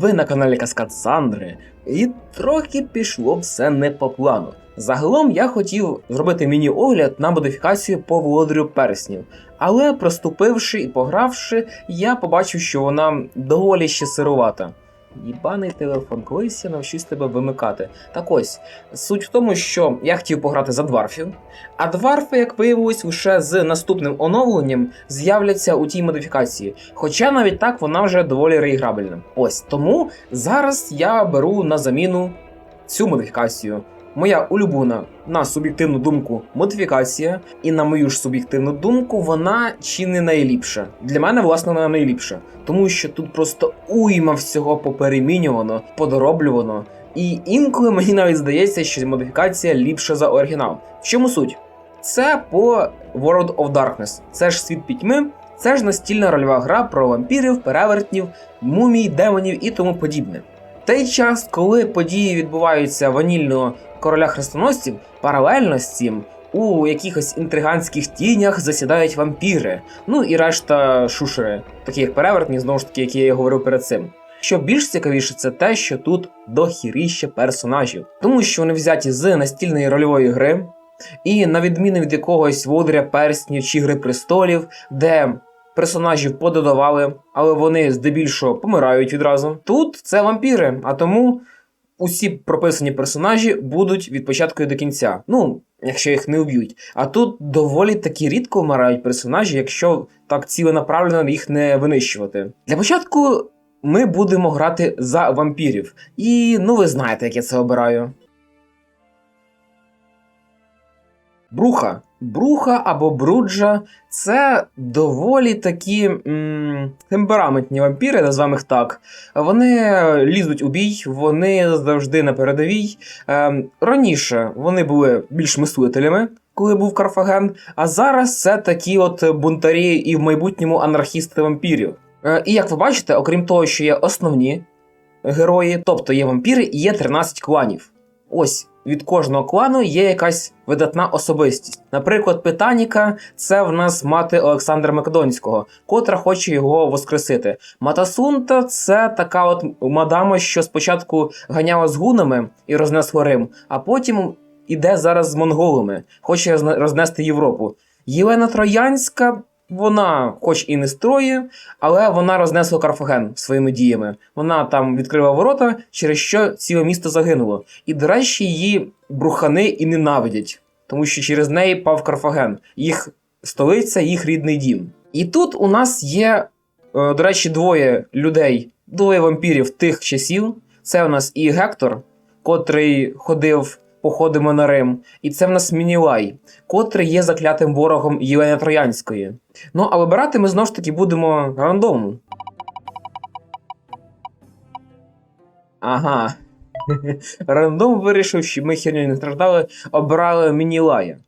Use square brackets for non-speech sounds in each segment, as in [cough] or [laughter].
Ви на каналі Каскад Сандри, і трохи пішло все не по плану. Загалом я хотів зробити міні-огляд на модифікацію по володарю перснів, але проступивши і погравши, я побачив, що вона доволі ще сирувата. Їбаний телефон, колись я навчусь тебе вимикати. Так ось, суть в тому, що я хотів пограти за дварфів, а дварфи, як виявилось, лише з наступним оновленням з'являться у тій модифікації. Хоча навіть так вона вже доволі реіграбельна. Ось тому зараз я беру на заміну цю модифікацію. Моя улюблена на суб'єктивну думку модифікація, і на мою ж суб'єктивну думку, вона чи не найліпша. Для мене, власне, вона найліпша, тому що тут просто уйма всього поперемінювано, подороблювано. І інколи мені навіть здається, що модифікація ліпша за оригінал. В чому суть? Це по World of Darkness. Це ж світ пітьми, це ж настільна рольова гра про вампірів, перевертнів, мумій, демонів і тому подібне. Той час, коли події відбуваються ванільного короля хрестоносців, паралельно з цим у якихось інтриганських тінях засідають вампіри, ну і решта шушери, такі як перевертні, знову ж таки, які я говорив перед цим. Що більш цікавіше, це те, що тут дохіріще персонажів, тому що вони взяті з настільної рольової гри, і на відміну від якогось володаря перснів чи гри престолів, де персонажів пододавали, але вони здебільшого помирають відразу. Тут це вампіри, а тому усі прописані персонажі будуть від початку до кінця. Ну, якщо їх не вб'ють. А тут доволі таки рідко вмирають персонажі, якщо так ціленаправленно їх не винищувати. Для початку ми будемо грати за вампірів. І ну ви знаєте, як я це обираю. Бруха. Бруха або бруджа це доволі такі м- темпераментні вампіри, назвемо їх так. Вони лізуть у бій, вони завжди на передовій. Ем, раніше вони були більш мислителями, коли був Карфаген, а зараз це такі от бунтарі і в майбутньому анархісти вампірів. Е, і як ви бачите, окрім того, що є основні герої, тобто є вампіри, і є 13 кланів. Ось від кожного клану є якась видатна особистість. Наприклад, Питаніка це в нас мати Олександра Македонського, котра хоче його воскресити. Матасунта це така от мадама, що спочатку ганяла з гунами і рознесла Рим, а потім іде зараз з монголами, хоче рознести Європу. Єлена Троянська. Вона, хоч і не строє, але вона рознесла Карфаген своїми діями. Вона там відкрила ворота, через що ціле місто загинуло. І, до речі, її брухани і ненавидять, тому що через неї пав Карфаген, їх столиця, їх рідний дім. І тут у нас є, е, до речі, двоє людей, двоє вампірів тих часів. Це у нас і Гектор, котрий ходив походами на Рим, і це в нас Мінілай, котрий є заклятим ворогом Єлени Троянської. Ну, а вибирати ми знову ж таки будемо рандомно. Ага. [laughs] Рандом вирішив, що ми херню не страждали, обирали Мінілая.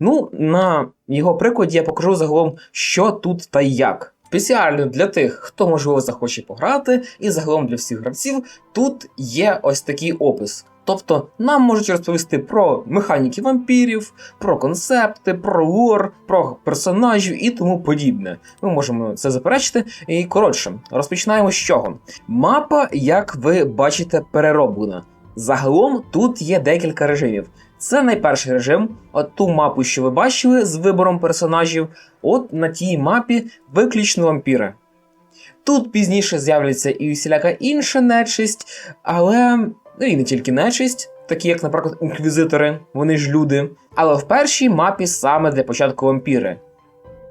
Ну, на його прикладі я покажу загалом, що тут та як. Спеціально для тих, хто можливо захоче пограти, і загалом для всіх гравців, тут є ось такий опис. Тобто нам можуть розповісти про механіки вампірів, про концепти, про лор, про персонажів і тому подібне. Ми можемо це заперечити. І коротше, розпочинаємо з чого. Мапа, як ви бачите, перероблена. Загалом тут є декілька режимів. Це найперший режим, от ту мапу, що ви бачили з вибором персонажів, от на тій мапі виключно вампіри. Тут пізніше з'являться і усіляка інша нечисть, але ну і не тільки нечисть, такі як, наприклад, інквізитори, вони ж люди. Але в першій мапі саме для початку вампіри.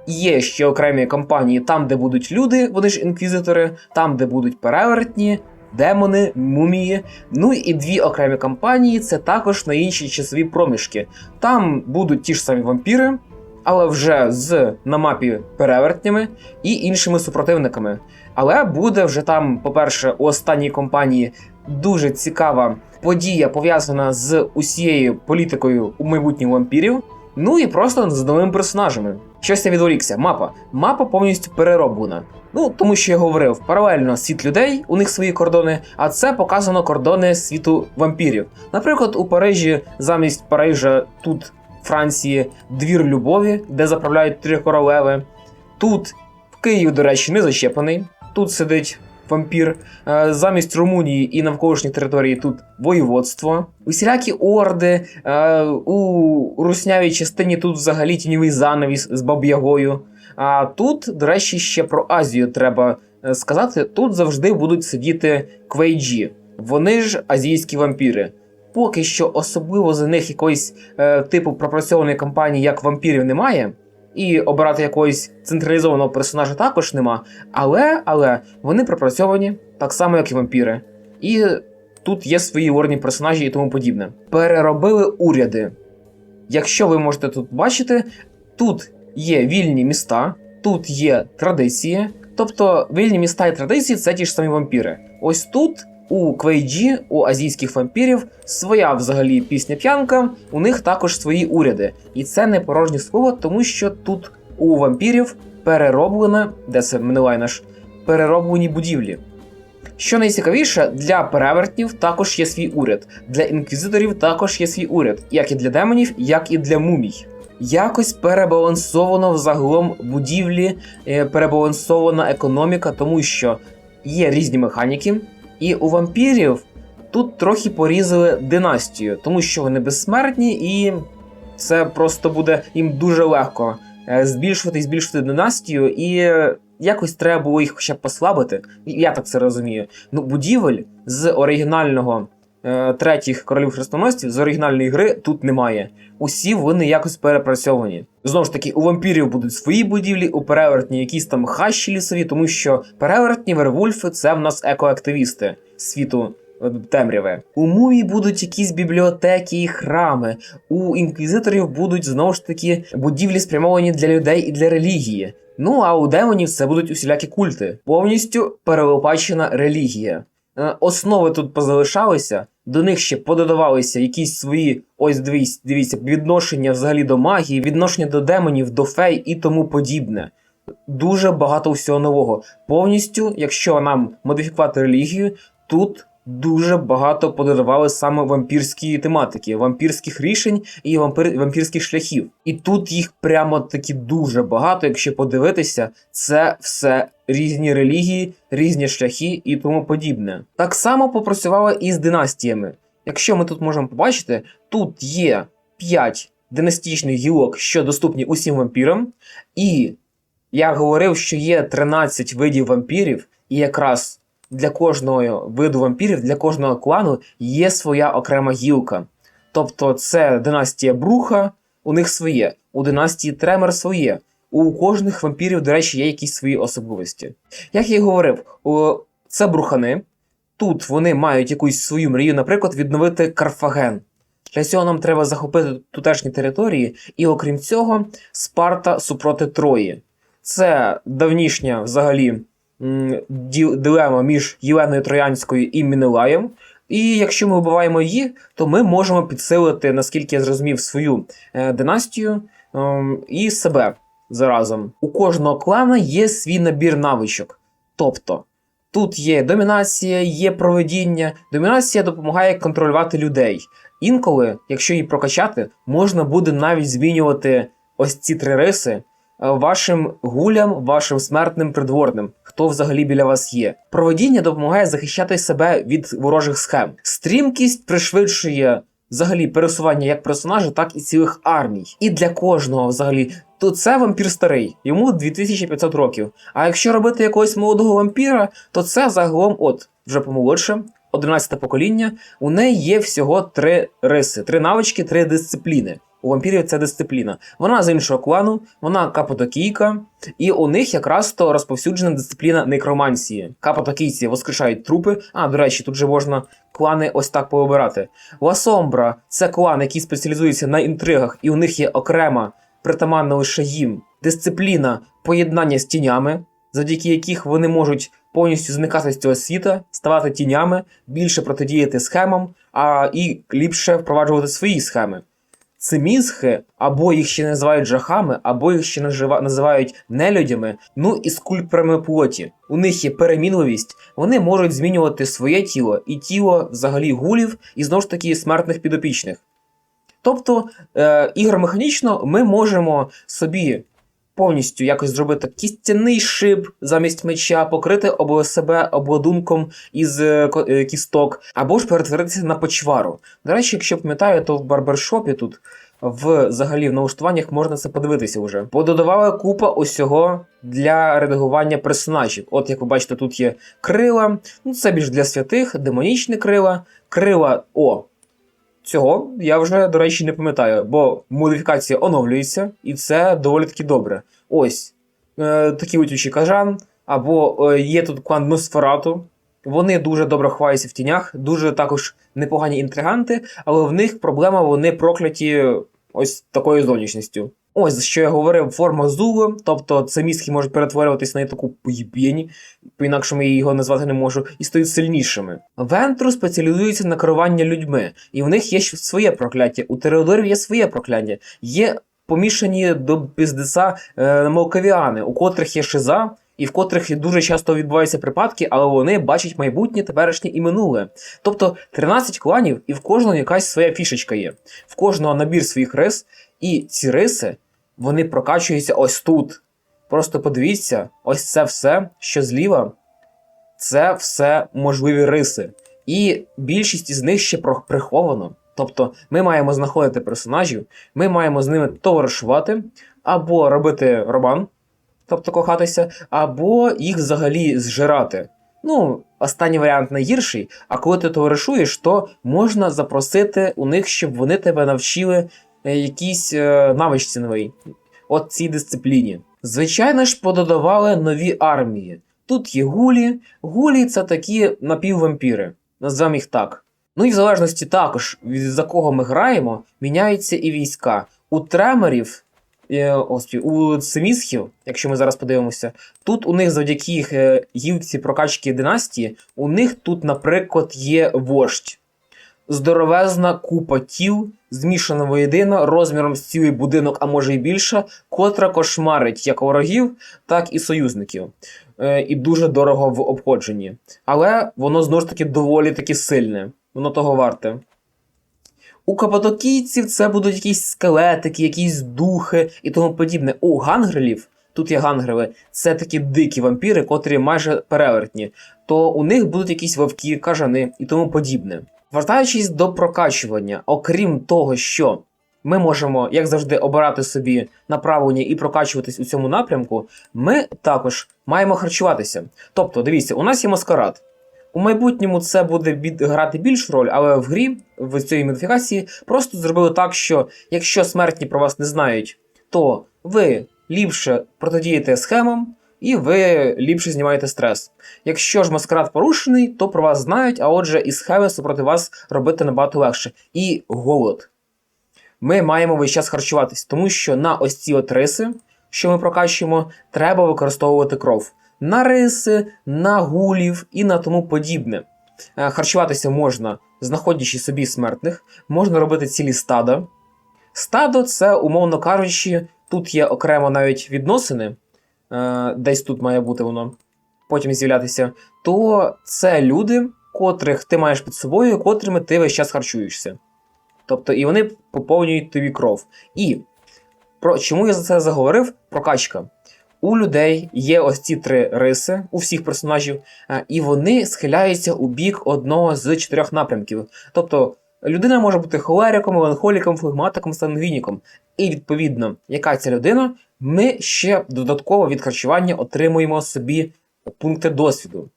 Є ще окремі компанії там, де будуть люди, вони ж інквізитори, там, де будуть перевертні, демони, мумії. Ну і дві окремі компанії це також на інші часові проміжки. Там будуть ті ж самі вампіри, але вже з на мапі перевертнями і іншими супротивниками. Але буде вже там, по-перше, у останній компанії дуже цікава подія, пов'язана з усією політикою у майбутніх вампірів. Ну і просто з новими персонажами. Щось я відволікся. Мапа. Мапа повністю перероблена. Ну, тому що я говорив, паралельно світ людей, у них свої кордони, а це показано кордони світу вампірів. Наприклад, у Парижі замість Парижа тут Франції двір любові, де заправляють три королеви. Тут в Київ, до речі, не зачеплений. Тут сидить вампір. Е, Замість Румунії і навколишніх територій тут воєводство. Усілякі орди. е, У руснявій частині тут взагалі тіньовий занавіс з баб'ягою. А тут, до речі, ще про Азію треба е, сказати: тут завжди будуть сидіти квейджі. Вони ж азійські вампіри. Поки що особливо за них якоїсь е, типу пропрацьованої кампанії, як вампірів, немає, і обирати якогось централізованого персонажа також нема. Але, але вони пропрацьовані так само, як і вампіри. І тут є свої орні персонажі і тому подібне. Переробили уряди. Якщо ви можете тут бачити, тут є вільні міста, тут є традиції. Тобто вільні міста і традиції це ті ж самі вампіри. Ось тут у Квейджі, у азійських вампірів, своя взагалі пісня п'янка, у них також свої уряди. І це не порожнє слово, тому що тут у вампірів перероблена, де це Менелай наш, перероблені будівлі. Що найцікавіше, для перевертнів також є свій уряд, для інквізиторів також є свій уряд, як і для демонів, як і для мумій. Якось перебалансовано взагалом будівлі, е, перебалансована економіка, тому що є різні механіки, і у вампірів тут трохи порізали династію, тому що вони безсмертні, і це просто буде їм дуже легко е, збільшувати і збільшувати династію, і якось треба було їх хоча б послабити. Я так це розумію. Ну, будівель з оригінального третіх королів хрестоносців, з оригінальної гри тут немає. Усі вони якось перепрацьовані. Знову ж таки, у вампірів будуть свої будівлі, у перевертні якісь там хащі лісові, тому що перевертні вервульфи це в нас екоактивісти світу е, темряви. У мумій будуть якісь бібліотеки і храми. У інквізиторів будуть знову ж таки будівлі спрямовані для людей і для релігії. Ну а у демонів це будуть усілякі культи. Повністю перелопачена релігія. Е, Основи тут позалишалися, до них ще пододавалися якісь свої, ось дивіться, дивіться, відношення взагалі до магії, відношення до демонів, до фей і тому подібне. Дуже багато всього нового. Повністю, якщо нам модифікувати релігію, тут дуже багато пододавали саме вампірські тематики, вампірських рішень і вампир, вампірських шляхів. І тут їх прямо таки дуже багато. Якщо подивитися, це все різні релігії, різні шляхи і тому подібне. Так само попрацювали і з династіями. Якщо ми тут можемо побачити, тут є 5 династичних гілок, що доступні усім вампірам, і я говорив, що є 13 видів вампірів, і якраз для кожного виду вампірів, для кожного клану є своя окрема гілка. Тобто це династія Бруха, у них своє, у династії Тремер своє. У кожних вампірів, до речі, є якісь свої особливості. Як я й говорив, це брухани. Тут вони мають якусь свою мрію, наприклад, відновити Карфаген. Для цього нам треба захопити тутешні території, і окрім цього, Спарта супроти Трої. Це давнішня взагалі дилема між Єленою Троянською і Мінелаєм. І якщо ми вбиваємо її, то ми можемо підсилити, наскільки я зрозумів, свою е, династію ем, і себе заразом. У кожного клана є свій набір навичок. Тобто, тут є домінація, є проведіння. Домінація допомагає контролювати людей. Інколи, якщо її прокачати, можна буде навіть змінювати ось ці три риси вашим гулям, вашим смертним придворним, хто взагалі біля вас є. Проведіння допомагає захищати себе від ворожих схем. Стрімкість пришвидшує взагалі пересування як персонажа, так і цілих армій. І для кожного взагалі. То це вампір старий, йому 2500 років. А якщо робити якогось молодого вампіра, то це загалом, от вже помолодше, 11 покоління, у неї є всього три риси, три навички, три дисципліни. У вампірів це дисципліна. Вона з іншого клану, вона капотокійка, і у них якраз то розповсюджена дисципліна некромансії. Капотокійці воскрешають трупи. А, до речі, тут же можна клани ось так повибирати. Ласомбра це клан, який спеціалізується на інтригах, і у них є окрема, притаманна лише їм, дисципліна поєднання з тінями, завдяки яких вони можуть повністю зникати з цього світа, ставати тінями, більше протидіяти схемам, а і ліпше впроваджувати свої схеми. Цимізхи, або їх ще називають жахами, або їх ще називають нелюдями, ну і скульпторами плоті. У них є перемінливість, вони можуть змінювати своє тіло і тіло взагалі гулів і знову ж таки смертних підопічних. Тобто, е, ігромеханічно ми можемо собі повністю якось зробити кістяний шип замість меча, покрити об себе обладунком із е, е, кісток, або ж перетворитися на почвару. До речі, якщо пам'ятаю, то в барбершопі тут взагалі в налаштуваннях можна це подивитися вже. Пододавали купа усього для редагування персонажів. От як ви бачите, тут є крила, ну це більш для святих, демонічні крила, крила О. Цього я вже, до речі, не пам'ятаю, бо модифікація оновлюється, і це доволі таки добре. Ось е, такі летючий кажан, або е, є тут клан Носферату. Вони дуже добре ховаються в тінях, дуже також непогані інтриганти, але в них проблема вони прокляті ось такою зовнішністю. Ось що я говорив, форма зулу, тобто це мізки можуть перетворюватись на таку поїбєні, по-інакшому я його назвати не можу, і стають сильнішими. Вентру спеціалізується на керування людьми, і в них є своє прокляття. У Тереодорів є своє прокляття. Є помішані до піздеца е, молкавіани, у котрих є шиза, і в котрих дуже часто відбуваються припадки, але вони бачать майбутнє, теперішнє і минуле. Тобто 13 кланів, і в кожного якась своя фішечка є. В кожного набір своїх рис, і ці риси вони прокачуються ось тут. Просто подивіться, ось це все, що зліва, це все можливі риси. І більшість із них ще приховано. Тобто ми маємо знаходити персонажів, ми маємо з ними товаришувати, або робити роман, тобто кохатися, або їх взагалі зжирати. Ну, останній варіант найгірший, а коли ти товаришуєш, то можна запросити у них, щоб вони тебе навчили якійсь е, навичці новій, от цій дисципліні. Звичайно ж, пододавали нові армії. Тут є гулі. Гулі це такі напіввампіри, назвемо їх так. Ну і в залежності також, від за кого ми граємо, міняються і війська. У тремерів, е, у семісхів, якщо ми зараз подивимося, тут у них завдяки їх е, гілці прокачки династії, у них тут, наприклад, є вождь. Здоровезна купа тіл, змішана воєдино розміром з цілий будинок, а може й більше, котра кошмарить як ворогів, так і союзників. Е, і дуже дорого в обходженні. Але воно знову ж таки доволі таки сильне. Воно того варте. У кападокійців це будуть якісь скелетики, якісь духи і тому подібне. У гангрелів, тут є гангрели, це такі дикі вампіри, котрі майже перевертні, то у них будуть якісь вовки, кажани і тому подібне. Вертаючись до прокачування, окрім того, що ми можемо, як завжди, обирати собі направлення і прокачуватись у цьому напрямку, ми також маємо харчуватися. Тобто, дивіться, у нас є маскарад. У майбутньому це буде грати більшу роль, але в грі, в цій модифікації, просто зробили так, що якщо смертні про вас не знають, то ви ліпше протидієте схемам, і ви ліпше знімаєте стрес. Якщо ж маскарад порушений, то про вас знають, а отже, і схеми супроти вас робити набагато легше. І голод. Ми маємо весь час харчуватись, тому що на ось ці от риси, що ми прокачуємо, треба використовувати кров. На риси, на гулів і на тому подібне. Е, Харчуватися можна, знаходячи собі смертних, можна робити цілі стада. Стадо це, умовно кажучи, тут є окремо навіть відносини, десь тут має бути воно, потім з'являтися. То це люди, котрих ти маєш під собою, котрими ти весь час харчуєшся. Тобто, і вони поповнюють тобі кров. І про чому я за це заговорив? Прокачка. У людей є ось ці три риси, у всіх персонажів, е, і вони схиляються у бік одного з чотирьох напрямків. Тобто, людина може бути холериком, меланхоліком, флегматиком, сангвініком. І відповідно, яка ця людина, ми ще додатково від харчування отримуємо собі пункти досвіду.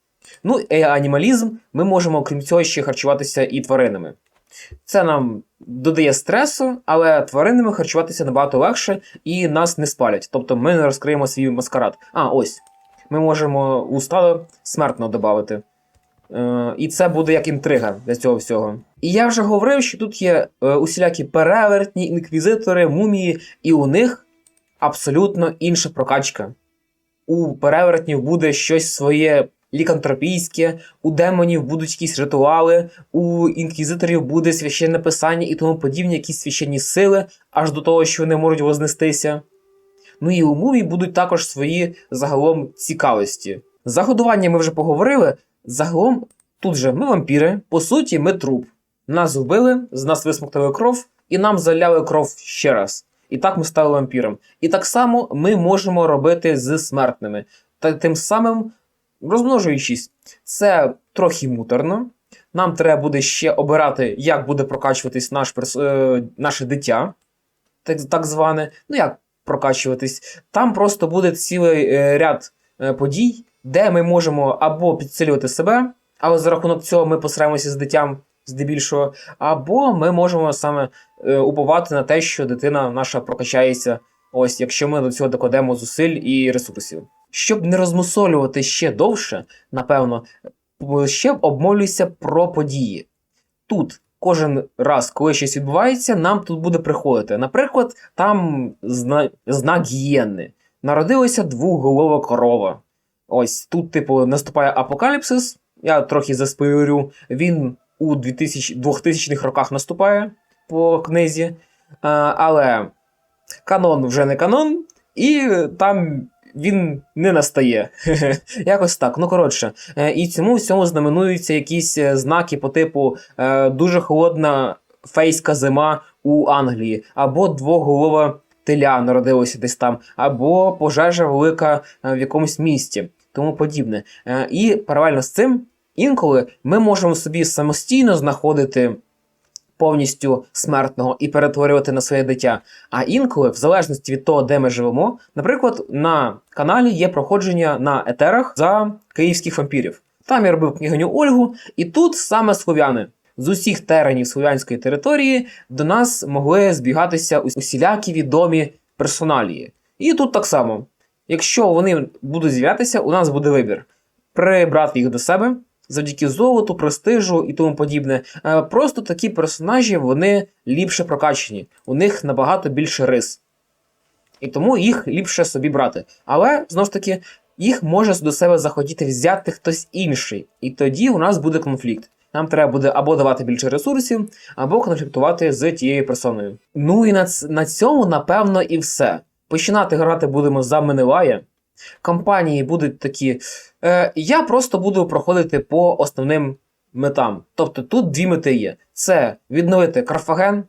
Ну, і анімалізм, ми можемо, окрім цього, ще харчуватися і тваринами. Це нам додає стресу, але тваринами харчуватися набагато легше і нас не спалять. Тобто ми не розкриємо свій маскарад. А, ось. Ми можемо у стадо смертно додати. Е, і це буде як інтрига для цього всього. І я вже говорив, що тут є е, усілякі перевертні, інквізитори, мумії, і у них абсолютно інша прокачка. У перевертнів буде щось своє лікантропійське, у демонів будуть якісь ритуали, у інквізиторів буде священне писання і тому подібні якісь священні сили, аж до того, що вони можуть вознестися. Ну і у мумій будуть також свої загалом цікавості. За годування ми вже поговорили. Загалом тут же ми вампіри, по суті, ми труп. Нас вбили, з нас висмоктали кров, і нам заляли кров ще раз. І так ми стали вампіром. І так само ми можемо робити з смертними. Та тим самим розмножуючись, це трохи муторно. Нам треба буде ще обирати, як буде прокачуватись наш, е, наше дитя, так, так зване. Ну як прокачуватись? Там просто буде цілий е, ряд е, подій, де ми можемо або підсилювати себе, але за рахунок цього ми посраємося з дитям здебільшого, або ми можемо саме е, уповати на те, що дитина наша прокачається, ось якщо ми до цього докладемо зусиль і ресурсів. Щоб не розмусолювати ще довше, напевно, ще обмовлюся про події. Тут кожен раз, коли щось відбувається, нам тут буде приходити. Наприклад, там зна... знак гієни. Народилася двоголова корова. Ось тут, типу, наступає апокаліпсис. Я трохи заспойлерю. Він у 2000 2000-х роках наступає по книзі. Але канон вже не канон, і там він не настає. [laughs] Якось так. Ну коротше. Е, І цьому всьому знаменуються якісь е, знаки по типу е, дуже холодна фейська зима у Англії, або двоголова теля народилося десь там, або пожежа велика е, в якомусь місті, тому подібне. Е, І паралельно з цим, інколи ми можемо собі самостійно знаходити повністю смертного і перетворювати на своє дитя. А інколи, в залежності від того, де ми живемо, наприклад, на каналі є проходження на етерах за київських вампірів. Там я робив княгиню Ольгу, і тут саме слов'яни. З усіх теренів слов'янської території до нас могли збігатися усілякі відомі персоналії. І тут так само. Якщо вони будуть з'являтися, у нас буде вибір: прибрати їх до себе завдяки золоту, престижу і тому подібне. Е, Просто такі персонажі вони ліпше прокачені, у них набагато більше рис. І тому їх ліпше собі брати. Але знову ж таки, їх може до себе захотіти взяти хтось інший. І тоді у нас буде конфлікт. Нам треба буде або давати більше ресурсів, або конфліктувати з тією персоною. Ну і на, на цьому, напевно, і все. Починати грати будемо за Менелая. Компанії будуть такі. Е, я просто буду проходити по основним метам. Тобто тут дві мети є: це відновити Карфаген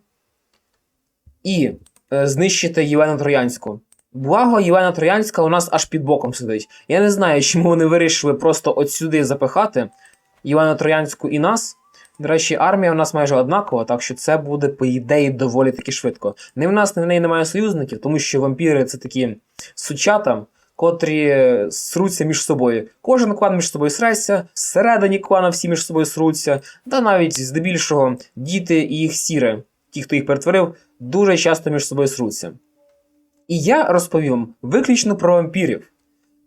і е, знищити Єлену Троянську. Благо, Єлена Троянська у нас аж під боком сидить. Я не знаю, чому вони вирішили просто от сюди запихати Єлену Троянську і нас. До речі, армія у нас майже однакова, так що це буде, по ідеї, доволі таки швидко. Не в нас не в неї немає союзників, тому що вампіри це такі сучата, котрі е, сруться між собою. Кожен клан між собою среться, всередині клана всі між собою сруться, та навіть здебільшого діти і їх сіре, ті, хто їх перетворив, дуже часто між собою сруться. І я розповім виключно про вампірів.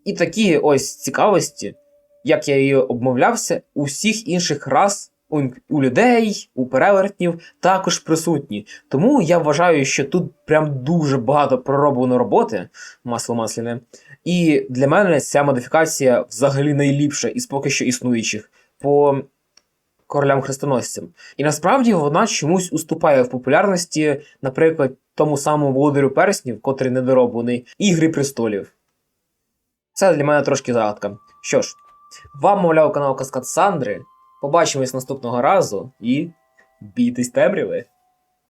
І такі ось цікавості, як я її обмовлявся, у всіх інших рас, у людей, у перевертнів також присутні. Тому я вважаю, що тут прям дуже багато пророблено роботи, масло масляне. І для мене ця модифікація взагалі найліпша із поки що існуючих по королям хрестоносцям. І насправді вона чомусь уступає в популярності, наприклад, тому самому володарю перснів, котрий недороблений, і Гри престолів. Це для мене трошки загадка. Що ж, вам мовляв канал Каскад Сандри. Побачимось наступного разу і бійтесь темряви!